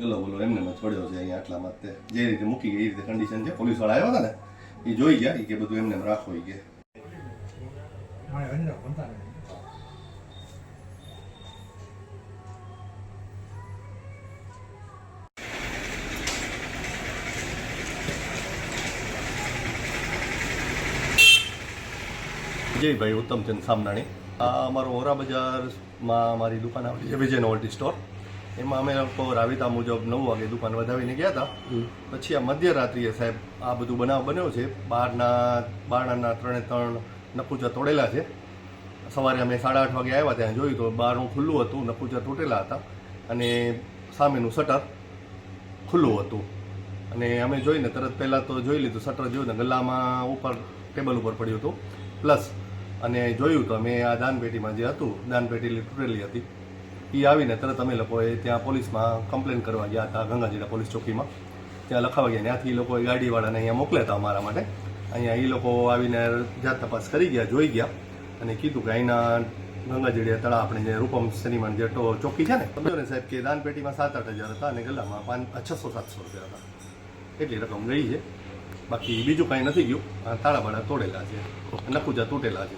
ગલો બોલો એમને છોડ્યો છે અહીંયા આટલામાં જ તે. જે રીતે મૂકી ગઈ એ રીતે કન્ડિશન છે. પોલીસવાળા આવ્યા ને, એ જોઈ ગયા કે બધું એમને એમ રાખો એ કે. વિજયભાઈ ઉત્તમચંદ સામનાણી. આ અમારો ઓરા બજારમાં મારી દુકાન આવેલી છે વિજય નોવલ્ટી સ્ટોર એમાં અમે લોકો રાવિતા મુજબ નવ વાગે દુકાન વધાવીને ગયા હતા પછી આ મધ્યરાત્રિએ સાહેબ આ બધું બનાવ બન્યો છે બારના બારણાના ત્રણે ત્રણ નકુચા તોડેલા છે. સવારે અમે સાડા આઠ વાગે આવ્યા ત્યાં જોયું તો બારણું ખુલ્લું હતું નકુચા તૂટેલા હતા અને સામેનું શટર ખુલ્લું હતું. અને અમે જોઈને તરત પહેલાં તો જોઈ લીધું શટર જોયું ને ગલ્લામાં ઉપર ટેબલ ઉપર પડ્યું હતું. પ્લસ અને જોયું તો અમે આ દાનપેટીમાં જે હતું, દાનપેટી તૂટેલી હતી. એ આવીને તરત અમે લોકોએ ત્યાં પોલીસમાં કમ્પ્લેન કરવા ગયા હતા ગંગાજીડા પોલીસ ચોકીમાં. ત્યાં લખાવા ગયા. ત્યાંથી એ લોકોએ ગાડીવાળાને અહીંયા મોકલ્યા હતા અમારા માટે. અહીંયા એ લોકો આવીને જાત તપાસ કરી ગયા, જોઈ ગયા અને કીધું કે અહીંના ગંગાજીડિયા તળા આપણે જે રૂપમ સિનેમાની જે ચોકી છે ને સમજો ને સાહેબ કે દાનપેટીમાં સાત આઠ હજાર હતા અને ગલ્લામાં પાંચ છસો સાતસો રૂપિયા હતા. એટલી રકમ ગઈ છે. બાકી બીજું કાંઈ નથી ગયું. આ તાળા તોડેલા છે. નકુજા તૂટેલા છે.